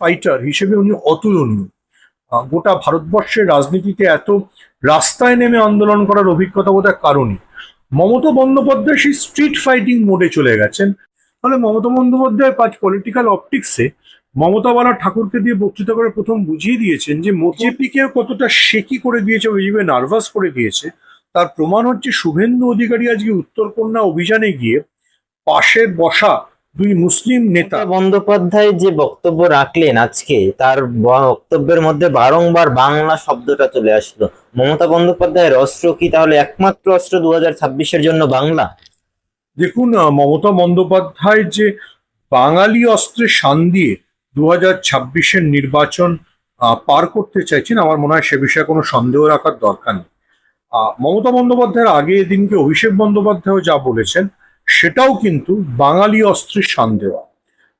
Fighter হিসেবে উনি অতুলনীয়। গোটা ভারতবর্ষের রাজনীতিতে এত রাস্তায় নেমে আন্দোলন করার অভিজ্ঞতা বোধহয় কারণই মমতা বন্দ্যোপাধ্যায় সেই স্ট্রিট ফাইটিং মোডে চলে গেছেন। তাহলে মমতা বন্দ্যোপাধ্যায় পাঁচ পলিটিক্যাল অপটিক্সে মমতা বালা ঠাকুরকে দিয়ে বক্তৃতা করে প্রথম বুঝিয়ে দিয়েছেন যে বিজেপিকে কতটা শেকি করে দিয়েছে বিজেপি নার্ভাস করে দিয়েছে। তার প্রমাণ হচ্ছে শুভেন্দু অধিকারী আজকে উত্তরকন্যা অভিযানে গিয়ে পাশে বসা দুই মুসলিম নেতা। বন্দ্যোপাধ্যায় যে বক্তব্য রাখলেন আজকে তার বক্তব্যের মধ্যে বারংবার বাংলা শব্দটা চলে আসলো। মমতা বন্দ্যোপাধ্যায়ের অস্ত্র কি তাহলে একমাত্র অস্ত্র দু হাজার ছাব্বিশের জন্য বাংলা? দেখুন মমতা বন্দ্যোপাধ্যায় যে বাঙালি অস্ত্রে শান দিয়ে দু হাজার ছাব্বিশের নির্বাচন পার করতে চাইছেন আমার মনে হয় সে বিষয়ে কোনো সন্দেহ রাখার দরকার নেই। মমতা বন্দ্যোপাধ্যায়ের আগে এদিনকে অভিষেক বন্দ্যোপাধ্যায়ও যা বলেছেন সেটাও কিন্তু বাঙালি অস্ত্রের শান দেওয়া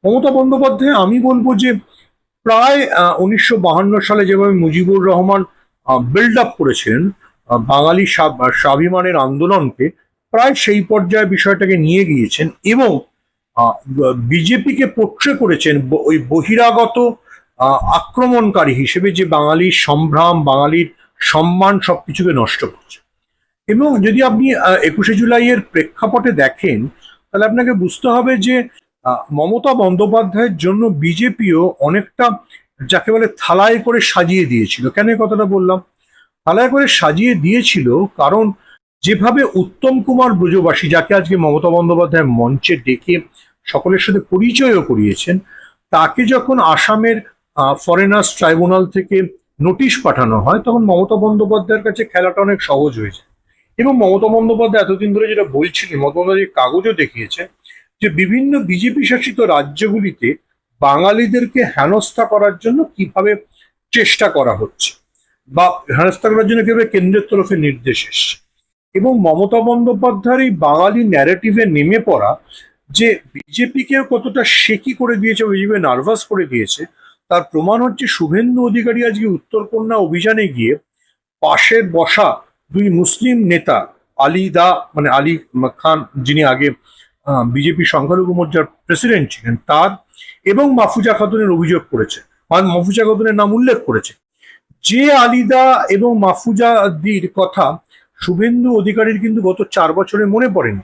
মমতা বন্দ্যোপাধ্যায়, আমি বলব যে প্রায় উনিশশো সালে যেভাবে মুজিবুর রহমান বিল্ড আপ করেছিলেন বাঙালি স্বাভ- স্বাভিমানের আন্দোলনকে, প্রায় সেই পর্যায়ে বিষয়টাকে নিয়ে গিয়েছেন এবং বিজেপিকে পোট্রে করেছেন ওই বহিরাগত আক্রমণকারী হিসেবে যে বাঙালির সম্ভ্রাম, বাঙালির সম্মান সবকিছুকে নষ্ট করছে। এবং যদি আপনি একুশে জুলাইয়ের প্রেক্ষাপটে দেখেন, তাহলে আপনাকে বুঝতে হবে যে মমতা বন্দ্যোপাধ্যায়ের জন্য বিজেপিও অনেকটা যাকে বলে থালায় করে সাজিয়ে দিয়েছিল। কেন এই কথাটা বললাম? থালায় করে সাজিয়ে দিয়েছিল কারণ যেভাবে উত্তম কুমার ব্রজবাসী, যাকে আজকে মমতা বন্দ্যোপাধ্যায় মঞ্চে ডেকে সকলের সাথে পরিচয়ও করিয়েছেন, তাকে যখন আসামের ফরেনার্স ট্রাইব্যুনাল থেকে নোটিশ পাঠানো হয়, তখন মমতা বন্দ্যোপাধ্যায়ের কাছে খেলাটা অনেক সহজ হয়েছে এবং মমতা বন্দ্যোপাধ্যায় এতদিন ধরে যেটা বলছিলেন, মমতা বন্দ্যোপাধ্যায় কাগজও দেখিয়েছে যে বিভিন্ন বিজেপি শাসিত রাজ্যগুলিতে বাঙালিদেরকে হেনস্থা করার জন্য কীভাবে চেষ্টা করা হচ্ছে বা হেনস্থা করার জন্য কীভাবে কেন্দ্রের তরফে নির্দেশ এসছে। এবং মমতা বন্দ্যোপাধ্যায়ের এই বাঙালি ন্যারেটিভে নেমে পড়া যে বিজেপিকেও কতটা শেকি করে দিয়েছে বিজেপি নার্ভাস করে দিয়েছে, তার প্রমাণ হচ্ছে শুভেন্দু অধিকারী আজকে উত্তরকন্যা অভিযানে গিয়ে পাশের বসা দুই মুসলিম নেতা, আলী দা মানে আলী খান যিনি আগে বিজেপি সংখ্যালঘু মোর্চার প্রেসিডেন্ট ছিলেন, তার এবং মাফুজা খাতুনের অভিযোগ করেছে মাফুজা খাতুনের নাম উল্লেখ করেছে। যে আলিদা এবং মাফুজা দির কথা শুভেন্দু অধিকারীর কিন্তু গত চার বছরে মনে পড়েনি।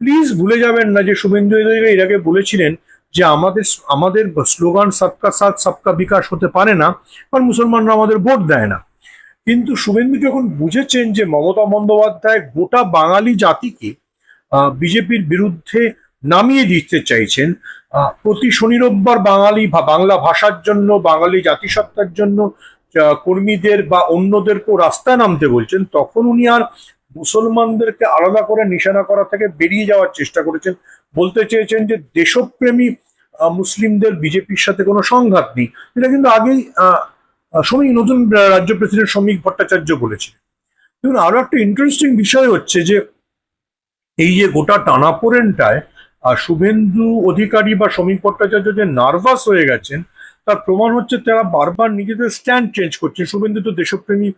প্লিজ ভুলে যাবেন না যে শুভেন্দু অধিকারী এর আগে বলেছিলেন যে আমাদের আমাদের স্লোগান সবকা সাথ সবকা বিকাশ হতে পারে না, কারণ মুসলমানরা আমাদের ভোট দেয় না। কিন্তু শুভেন্দু যখন বুঝেছেন যে মমতা বন্দ্যোপাধ্যায় গোটা বাঙালি জাতিকে বিজেপির বিরুদ্ধে নামিয়ে দিতে চাইছেন প্রতি শনি রোববার বাঙালি বাংলা ভাষার জন্য, বাঙালি জাতিসত্তার জন্য কর্মীদের বা অন্যদেরকেও রাস্তায় নামতে বলছেন, তখন উনি আর মুসলমানদেরকে আলাদা করে নিশানা করা থেকে বেরিয়ে যাওয়ার চেষ্টা করেছেন। বলতে চেয়েছেন যে দেশপ্রেমী মুসলিমদের বিজেপির সাথে কোনো সংঘাত নেই। এটা কিন্তু আগেই শ্রমিক নতুন রাজ্য প্রেসিডেন্ট শ্রমিক ভট্টাচার্য বলেছিলেন। দেখুন, আরও একটা ইন্টারেস্টিং বিষয় হচ্ছে যে, এই যে গোটা টানাপোড়েনটায় আর শুভেন্দু অধিকারী বা শ্রমিক ভট্টাচার্য যে নার্ভাস হয়ে গেছেন, তার প্রমাণ হচ্ছে তারা বারবার নিজেদের স্ট্যান্ড চেঞ্জ করছেন। শুভেন্দু তো দেশপ্রেমী,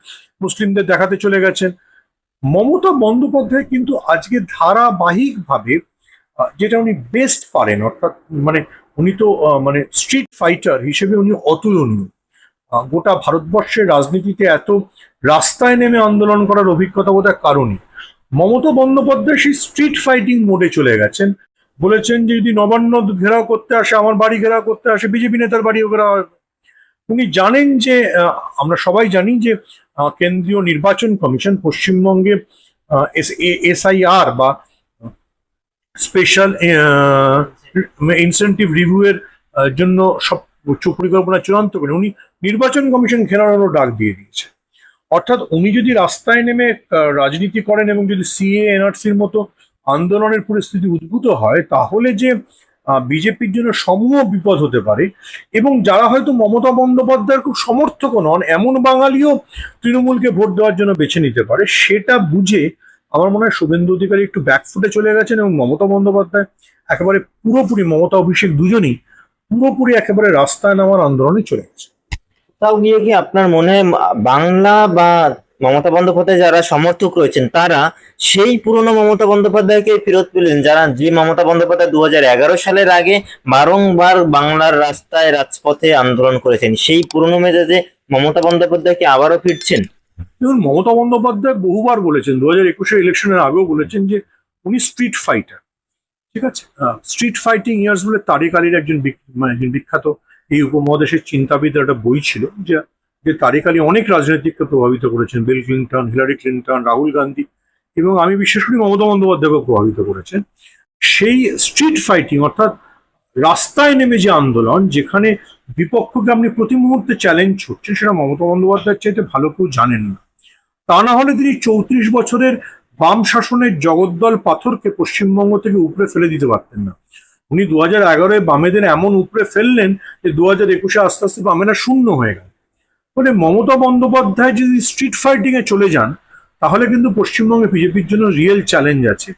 মুসলিমদের দেখাতে চলে গেছেন। মমতা বন্দ্যোপাধ্যায় কিন্তু আজকে ধারাবাহিকভাবে যেটা উনি বেস্ট পারেন, অর্থাৎ মানে উনি তো মানে স্ট্রিট ফাইটার হিসেবে উনি অতুলনীয়। গোটা ভারতবর্ষের রাজনীতিতে এত রাস্তায় নেমে আন্দোলন করার অভিজ্ঞতা বোধহয় কারণই মমতা বন্দ্যোপাধ্যায় সেই স্ট্রিট ফাইটিং মোডে চলে গেছেন। বলেছেন যে যদি নবান্ন ঘেরাও করতে আসে, আমার বাড়ি ঘেরাও করতে আসে, বিজেপি নেতার বাড়িও ঘেরাও উনি জানেন যে আমরা সবাই জানি যে কেন্দ্রীয় নির্বাচন কমিশন পশ্চিমবঙ্গে এসআইআর বা স্পেশাল ইনসেন্টিভ রিভিউ এর জন্য সব পরিকল্পনা চূড়ান্ত করে। উনি নির্বাচন কমিশন ঘেরানোরও ডাক দিয়ে দিয়েছে। অর্থাৎ উনি যদি রাস্তায় নেমে রাজনীতি করেন এবং যদি সিএ, এনআরসির মতো আন্দোলনের পরিস্থিতি উদ্ভূত হয়, তাহলে যে বিজেপির জন্য সমূহ বিপদ হতে পারে এবং যারা হয়তো মমতা বন্দ্যোপাধ্যায়ের খুব সমর্থকও নন, এমন বাঙালিও তৃণমূলকে ভোট দেওয়ার জন্য বেছে নিতে পারে, সেটা বুঝে আমার মনে হয় শুভেন্দু অধিকারী একটু ব্যাকফুটে চলে গেছেন এবং মমতা বন্দ্যোপাধ্যায় একেবারে পুরোপুরি, মমতা, অভিষেক দুজনই পুরোপুরি একেবারে রাস্তায় নামার আন্দোলনে চলে গেছে তাও গিয়ে কি আপনার মনে বাংলা বা মমতা বন্দ্যোপাধ্যায় যারা সমর্থক রয়েছেন, তারা সেই পুরনো মমতা বন্দ্যোপাধ্যায়কে ফেরত পেলেন? যারা যে মমতা বন্দ্যোপাধ্যায় দু এগারো সালের আগে বারংবার বাংলার রাস্তায় রাজপথে আন্দোলন করেছেন, সেই পুরনো মেজাজে মমতা বন্দ্যোপাধ্যায় কি আবারও ফিরছেন? দেখুন, মমতা বন্দ্যোপাধ্যায় বহুবার বলেছেন দু হাজার একুশের ইলেকশনের আগেও বলেছেন যে উনি স্ট্রিট ফাইটার ঠিক আছে? স্ট্রিট ফাইটিং ইয়ার্স বলে তারিক আলীর একজন মানে একজন বিখ্যাত এই উপমহাদেশের চিন্তাবিদের একটা বই ছিল যে যে তারিক আলী অনেক রাজনীতিককে প্রভাবিত করেছেন। Bill Clinton, Hillary Clinton, Rahul Gandhi এবং আমি বিশেষ করি মমতা বন্দ্যোপাধ্যায়কে প্রভাবিত করেছেন। সেই স্ট্রিট ফাইটিং অর্থাৎ রাস্তায় নেমে যে আন্দোলন, যেখানে বিপক্ষকে আপনি প্রতি মুহূর্তে চ্যালেঞ্জ ছুটছেন সেটা মমতা বন্দ্যোপাধ্যায়ের চাইতে ভালো কেউ জানেন না। তা না হলে তিনি চৌত্রিশ বছরের বাম শাসনের জগদ্দল পাথরকে পশ্চিমবঙ্গ থেকে উপরে ফেলে দিতে পারতেন না। উনি দু হাজার এগারোয় বামেদের এমন উপরে ফেললেন যে দু হাজার একুশে আস্তে আস্তে বামেরা শূন্য হয়ে গেল। ফলে মমতা বন্দ্যোপাধ্যায় যদি স্ট্রিট ফাইটিংয়ে চলে যান, তাহলে কিন্তু পশ্চিমবঙ্গে বিজেপির জন্য রিয়েল চ্যালেঞ্জ আছে।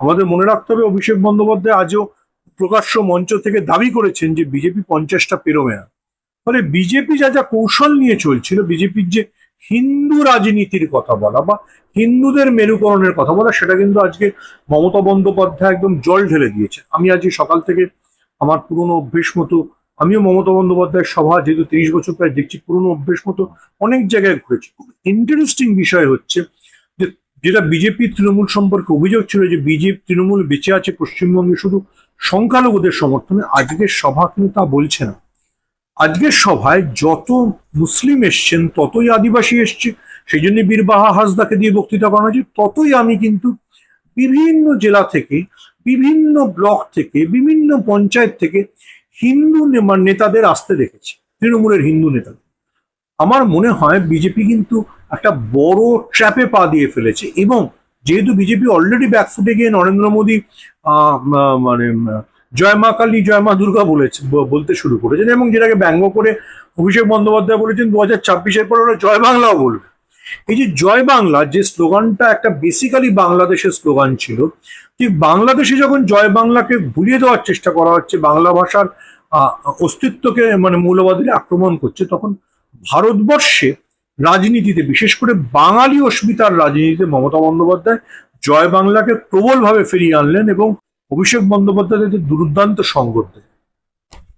আমাদের মনে রাখতে হবে, অভিষেক বন্দ্যোপাধ্যায় আজও প্রকাশ্য মঞ্চ থেকে দাবি করেছেন যে বিজেপি পঞ্চাশটা পেরোবে না। ফলে বিজেপি যা যা কৌশল নিয়ে চলছিল, বিজেপির যে হিন্দু রাজনীতির কথা বলা বা হিন্দুদের মেরুকরণের কথা বলা, সেটা কিন্তু আজকে মমতা বন্দ্যোপাধ্যায় একদম জল ঢেলে দিয়েছে। আমি আজকে সকাল থেকে আমার পুরনো অভ্যেস মতো, আমিও মমতা বন্দ্যোপাধ্যায়ের সভা যেহেতু তিরিশ বছর প্রায় দেখছি, পুরনো অভ্যেস মতো অনেক জায়গায় ঘুরেছি। ইন্টারেস্টিং বিষয় হচ্ছে যে, যেটা বিজেপি তৃণমূল সম্পর্কে অভিযোগ ছিল যে বিজেপি তৃণমূল বেঁচে আছে পশ্চিমবঙ্গে শুধু সংখ্যালঘুদের সমর্থনে, আজকের সভা কিন্তু তা বলছে না। আজকের সভায় যত মুসলিম এসছেন, ততই আদিবাসী এসছে। সেই জন্য বীরবাহা হাসদাকে দিয়ে বক্তৃতা করানো হয়েছে। ততই আমি কিন্তু বিভিন্ন জেলা থেকে, বিভিন্ন ব্লক থেকে, বিভিন্ন পঞ্চায়েত থেকে হিন্দু নেতাদের আসতে দেখেছি, তৃণমূলের হিন্দু নেতাদের। আমার মনে হয় বিজেপি কিন্তু একটা বড় ট্র্যাপে পা দিয়ে ফেলেছে এবং যেহেতু বিজেপি অলরেডি ব্যাকফুটে গিয়ে নরেন্দ্র মোদী মানে জয় মা কালী, জয় মা দুর্গা বলেছে বলতে শুরু করেছেন এবং যেটাকে ব্যঙ্গ করে অভিষেক বন্দ্যোপাধ্যায় বলেছেন দু হাজার ছাব্বিশের পর ওরা জয় বাংলাও বলবে। এই যে জয় বাংলা, যে স্লোগানটা একটা বেসিক্যালি বাংলাদেশের স্লোগান ছিল ঠিক বাংলাদেশে যখন জয় বাংলাকে ভুলিয়ে দেওয়ার চেষ্টা করা হচ্ছে, বাংলা ভাষার অস্তিত্বকে মানে মৌলবাদীরা আক্রমণ করছে, তখন ভারতবর্ষে রাজনীতিতে, বিশেষ করে বাঙালি অস্মিতার রাজনীতিতে মমতা বন্দ্যোপাধ্যায় জয় বাংলাকে প্রবলভাবে ফিরিয়ে আনলেন এবং অভিষেক বন্দ্যোপাধ্যায় তাদের দুর্দান্ত সঙ্গত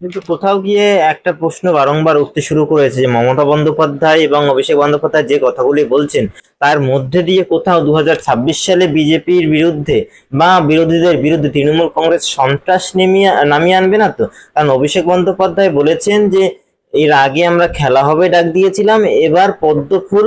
কিন্তু কোথাও গিয়ে একটা প্রশ্ন বারংবার উঠতে শুরু করেছে যে মমতা বন্দ্যোপাধ্যায় এবং অভিষেক বন্দ্যোপাধ্যায় যে কথাগুলি বলছেন তার মধ্যে দিয়ে কোথাও দু হাজার ছাব্বিশ সালে বিজেপির বিরুদ্ধে বা বিরোধীদের বিরুদ্ধে তৃণমূল কংগ্রেস সন্ত্রাস নেমিয়ে নামিয়ে আনবে না তো? কারণ অভিষেক বন্দ্যোপাধ্যায় বলেছেন যে এর আগে আমরা খেলা হবে ডাক দিয়েছিলাম এবার পদ্ম ফুল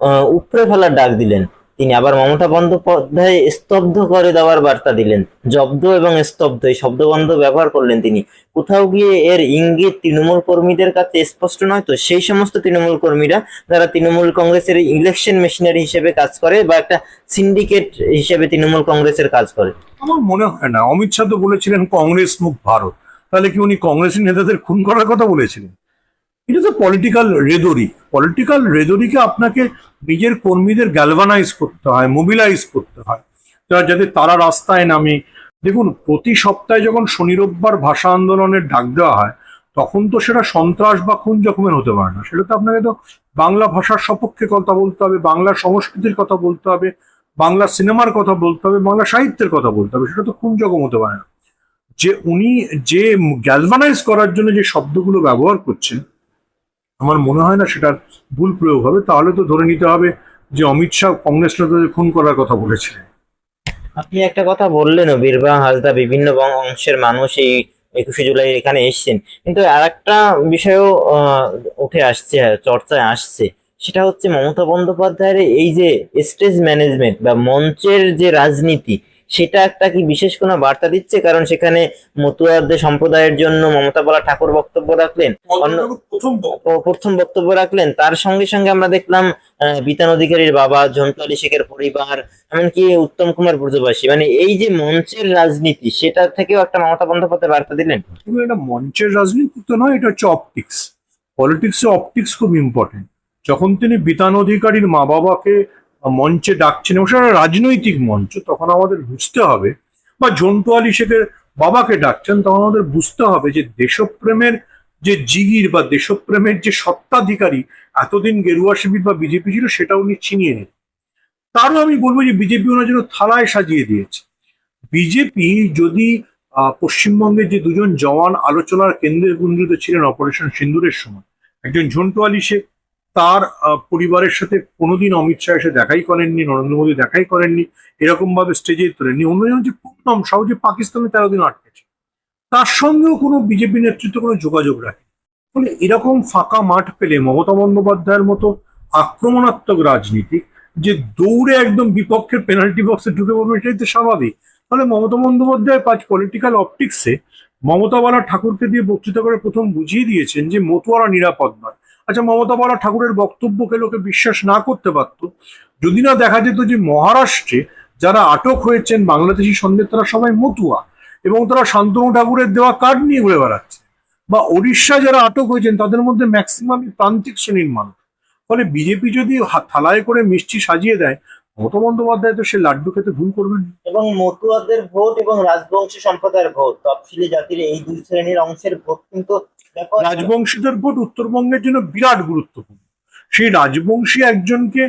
আহ, উপড়ে ফেলার ডাক দিলেন। তিনি আবার মমতা বন্দ্যোপাধ্যায় স্তব্ধ করে দেওয়ার বার্তা দিলেন। জব্দ এবং স্তব্ধ, এই শব্দবন্ধ ব্যবহার করলেন তিনি। কোথাও গিয়ে এর ইঙ্গিত তৃণমূল কর্মীদের কাছে স্পষ্ট নয় তো? সেই সমস্ত তৃণমূল কর্মীরা যারা তৃণমূল কংগ্রেসের ইলেকশন মেশিনারি হিসেবে কাজ করে বা একটা সিন্ডিকেট হিসেবে তৃণমূল কংগ্রেসের কাজ করে? আমার মনে হয় না। অমিত শাহ তো বলেছিলেন কংগ্রেস মুখ ভারত। তাহলে কি উনি কংগ্রেসি নেতাদের খুন করার কথা বলেছিলেন? এটা তো পলিটিক্যাল রেদরি পলিটিক্যাল রেদরিকে আপনাকে নিজের কর্মীদের গ্যালভানাইজ করতে হয় মোবিলাইজ করতে হয়। যাতে তারা রাস্তায় নামে। দেখুন, প্রতি সপ্তাহে যখন শনি, রোববার ভাষা আন্দোলনের ডাক দেওয়া হয়, তখন তো সেটা সন্ত্রাস বা খুন জখমের হতে পারে না। সেটা তো আপনাকে তো বাংলা ভাষার সপক্ষে কথা বলতে হবে, বাংলা সংস্কৃতির কথা বলতে হবে, বাংলা সিনেমার কথা বলতে হবে, বাংলা সাহিত্যের কথা বলতে হবে, সেটা তো খুন জখম হতে পারে না। যে উনি যে গ্যালভানাইজ করার জন্য যে শব্দগুলো ব্যবহার করছেন আমার মনে হয় না সেটার ভুল প্রয়োগ হবে। তাহলে তো ধরে নিতে হবে যে অমিত শাহ কংগ্রেস নেতাদের খুন করার কথা বলেছিলেন। আপনি একটা কথা বললেন বীরবাহ হাসদা, বিভিন্ন অংশের মানুষ এই একুশে জুলাই এখানে এসেছেন। কিন্তু আর একটা বিষয়ও উঠে আসছে, চর্চায় আসছে। সেটা হচ্ছে মমতা বন্দ্যোপাধ্যায়ের এই যে স্টেজ ম্যানেজমেন্ট বা মঞ্চের যে রাজনীতি সেটা একটা কি বিশেষ কোনো বার্তা দিচ্ছে? কারণ সেখানে মতুয়াদের সম্প্রদায়ের জন্য মমতা বলা ঠাকুর বক্তব্য রাখলেন। অন্য- প্রথম বক্তব্য রাখলেন। তার সঙ্গে সঙ্গে আমরা দেখলাম বিতান অধিকারীর বাবা ঝন্টু আলী শেখের পরিবার এমনকি উত্তম কুমার ব্রজবাসী। মানে এই যে মঞ্চের রাজনীতি সেটা থেকেও একটা মমতা বন্দ্যোপাধ্যায় বার্তা দিলেন? এটা মঞ্চের রাজনীতি তো নয় এটা হচ্ছে অপটিক্স পলিটিক্সে অপটিক্স খুব ইম্পর্টেন্ট যখন তিনি বিতান অধিকারীর মা বাবাকে মঞ্চে ডাকছেন এবং সেটা রাজনৈতিক মঞ্চ, তখন আমাদের বুঝতে হবে। বা ঝন্টু আলী শেখের বাবাকে ডাকছেন, তখন আমাদের বুঝতে হবে যে দেশপ্রেমের যে জিগির বা দেশপ্রেমের যে সত্ত্বাধিকারী এতদিন গেরুয়া শিবির বা বিজেপি ছিল, সেটা উনি ছিনিয়ে নিন। তারও আমি বলব যে বিজেপি ওনার জন্য থালায় সাজিয়ে দিয়েছে। বিজেপি যদি পশ্চিমবঙ্গের যে দুজন জওয়ান আলোচনার কেন্দ্রে গুঞ্জিত ছিলেন অপারেশন সিন্দুরের সময়, একজন ঝন্টু আলী শেখ তার পরিবারের সাথে কোনোদিন অমিত শাহ এসে দেখাই করেননি, নরেন্দ্র মোদী দেখাই করেননি এরকম ভাবে স্টেজে তোলেননি অন্যজন হচ্ছে পূর্ণম সাউ যে পাকিস্তানে তেরো দিন আটকেছে, তার সঙ্গেও কোনো বিজেপি নেতৃত্ব কোনো যোগাযোগ রাখে ফলে এরকম ফাঁকা মাঠ পেলে মমতা বন্দ্যোপাধ্যায়ের মতো আক্রমণাত্মক রাজনীতি যে দৌড়ে একদম বিপক্ষের পেনাল্টি বক্সে ঢুকে পড়বে সেটাই তো স্বাভাবিক। ফলে মমতা বন্দ্যোপাধ্যায় পাঁচ পলিটিক্যাল অপটিক্সে মমতা বালা ঠাকুরকে দিয়ে বক্তৃতা করে প্রথম বুঝিয়ে দিয়েছেন যে মতুয়ারা নিরাপদ নয়। আচ্ছা মমতা বালা ঠাকুরের বক্তব্যকে লোকে বিশ্বাস না করতে পারত। যদি না দেখা যেত যে মহারাষ্ট্রে যারা আটক হয়েছেন বাংলাদেশি সন্দেহ, তারা সবাই মতুয়া এবং তারা শান্তনু ঠাকুরের দেওয়া কার্ড নিয়ে ঘুরে বেড়াচ্ছে। বা ওড়িশা যারা আটক হয়েছেন, তাদের মধ্যে ম্যাক্সিমামই প্রান্তিক শ্রেণির মানুষ। ফলে বিজেপি যদি থালায় করে মিষ্টি সাজিয়ে দেয় মমতা বন্দ্যোপাধ্যায় তো সে লাড্ডু খেতে ভুল করবেন এবং মতুয়াদের ভোট এবং রাজবংশী সম্প্রদায়ের ভোট তফসিলি জাতির এই দুই শ্রেণির অংশের ভোট কিন্তু রাজবংশীদের ভোট উত্তরবঙ্গের জন্য বিরাট গুরুত্বপূর্ণ। সেই রাজবংশী একজনকে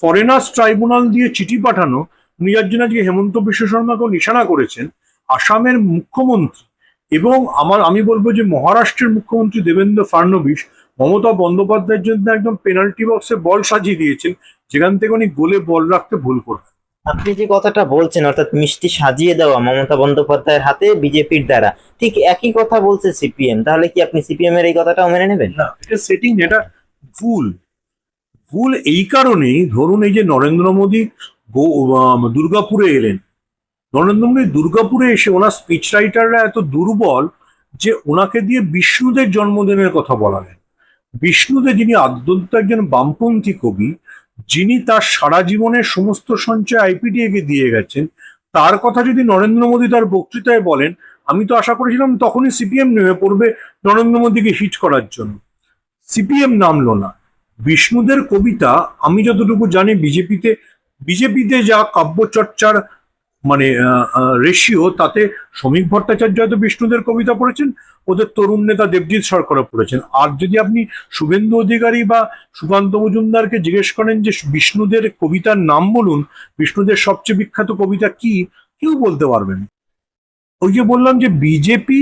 ফরেনার্স ট্রাইব্যুনাল দিয়ে চিঠি পাঠানো উনি যার জন্য আজকে হেমন্ত বিশ্ব শর্মাকেও নিশানা করেছেন আসামের মুখ্যমন্ত্রী এবং আমার আমি বলব যে মহারাষ্ট্রের মুখ্যমন্ত্রী দেবেন্দ্র ফাডনবিস মমতা বন্দ্যোপাধ্যায়ের জন্য একদম পেনাল্টি বক্সে বল সাজিয়ে দিয়েছেন যেখান থেকে উনি গোলে বল রাখতে ভুল করবেন আপনি যে কথাটা বলছেন অর্থাৎ মিষ্টি সাজিয়ে দেওয়া মমতা বন্দ্যোপাধ্যায়ের হাতে বিজেপির দ্বারা ঠিক একই কথা বলছে সিপিএম তাহলে কি আপনি সিপিএম এর এই কথাটাও মেনে নেবেন? না এটা সেটিং এটা ভুল। ভুল এই কারণেই ধরুন এই যে নরেন্দ্র মোদী দুর্গাপুরে এলেন। নরেন্দ্র মোদী দুর্গাপুরে এসে ওনার স্পিচ রাইটাররা এত দুর্বল যে ওনাকে দিয়ে বিষ্ণুদের জন্মদিনের কথা বলালেন। বিষ্ণুদের যিনি আদ্যন্ত একজন বামপন্থী কবি যিনি তার সারা জীবনের সমস্ত সঞ্চয় আইপিডিএকে দিয়ে গেছেন, তার কথা যদি নরেন্দ্র মোদী তার বক্তৃতায় বলেন, আমি তো আশা করেছিলাম তখনই সিপিএম নেমে পড়বে নরেন্দ্র মোদীকে হিট করার জন্য। সিপিএম নামলো না। বিষ্ণুদের কবিতা, আমি যতটুকু জানি বিজেপিতে বিজেপিতে যা কাব্যচর্চার মানে রেশিও তাতে শ্রমিক ভট্টাচার্য হয়তো বিষ্ণুদের কবিতা পড়েছেন, ওদের তরুণ নেতা দেবজিৎ সরকারও পড়েছেন। আর যদি আপনি শুভেন্দু অধিকারী বা সুকান্ত মজুমদারকে জিজ্ঞেস করেন যে বিষ্ণুদের কবিতার নাম বলুন, বিষ্ণুদের সবচেয়ে বিখ্যাত কবিতা কি, কেউ বলতে পারবেন ওই যে বললাম যে বিজেপি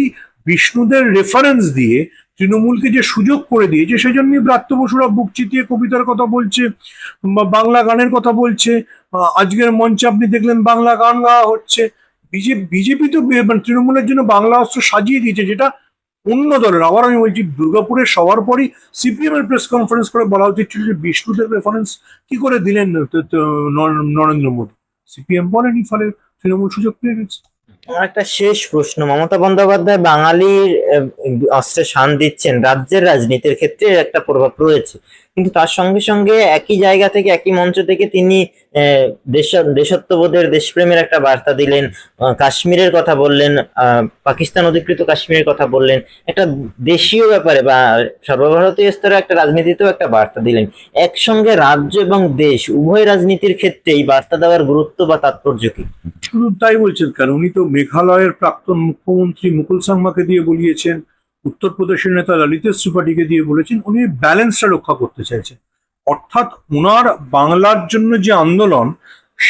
বিষ্ণুদের রেফারেন্স দিয়ে তৃণমূলকে যে সুযোগ করে দিয়েছে, সেজন্যই ব্রাত্য বসুরা বুক চিতিয়ে কবিতার কথা বলছে, বা বাংলা গানের কথা বলছে। আজকের মঞ্চে আপনি দেখলেন বাংলা গান গাওয়া হচ্ছে। বিজেপি বিজেপি তো মানে তৃণমূলের জন্য বাংলা অস্ত্র সাজিয়ে দিয়েছে, যেটা অন্য দলের। আবার আমি বলছি, দুর্গাপুরে সবার পরই সিপিএম এর প্রেস কনফারেন্স করে বলা উচিত ছিল যে বিষ্ণুদের রেফারেন্স কি করে দিলেন নরেন্দ্র মোদী? সিপিএম বলেনি, ফলে তৃণমূল সুযোগ পেয়ে গেছে। আমার একটা শেষ প্রশ্ন, মমতা বন্দ্যোপাধ্যায় বাঙালির অস্ত্রে শান দিচ্ছেন, রাজ্যের রাজনীতির ক্ষেত্রে একটা প্রভাব রয়েছে। কিন্তু তার সঙ্গে সঙ্গে একই জায়গা থেকে, একই মঞ্চ থেকে তিনি দেশ, দেশত্ববোধের দেশপ্রেমের একটা বার্তা দিলেন কাশ্মীরের কথা বললেন পাকিস্তান অধিকৃত কাশ্মীরের কথা বললেন। একটা দেশীয় ব্যাপারে বা সর্বভারতীয় স্তরে একটা রাজনীতিতেও একটা বার্তা দিলেন। একসঙ্গে রাজ্য এবং দেশ, উভয় রাজনীতির ক্ষেত্রে এই বার্তা দেওয়ার গুরুত্ব বা তাৎপর্য কি? শুধু তাই বলছেন কেন উনি তো মেঘালয়ের প্রাক্তন মুখ্যমন্ত্রী মুকুল সাংমাকে দিয়ে বলিয়েছেন। উত্তরপ্রদেশের নেতা ললিতেশ ত্রিপাঠীকে দিয়ে বলেছেন, উনি ব্যালেন্সটা রক্ষা করতে চাইছেন। অর্থাৎ ওনার বাংলার জন্য যে আন্দোলন,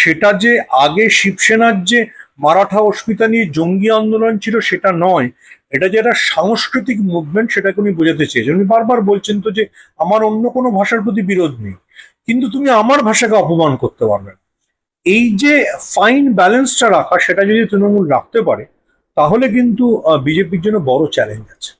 সেটা যে আগে শিবসেনার যে মারাঠা অস্মিতা নিয়ে জঙ্গি আন্দোলন ছিল, সেটা নয়। এটা যে একটা সাংস্কৃতিক মুভমেন্ট সেটাকে উনি বোঝাতে চেয়েছেন। উনি বারবার বলছেন তো যে, আমার অন্য কোনো ভাষার প্রতি বিরোধ নেই। কিন্তু তুমি আমার ভাষাকে অপমান করতে পারবে এই যে ফাইন ব্যালেন্সটা রাখা, সেটা যদি তৃণমূল রাখতে পারে, তাহলে কিন্তু বিজেপির জন্য বড় চ্যালেঞ্জ আছে।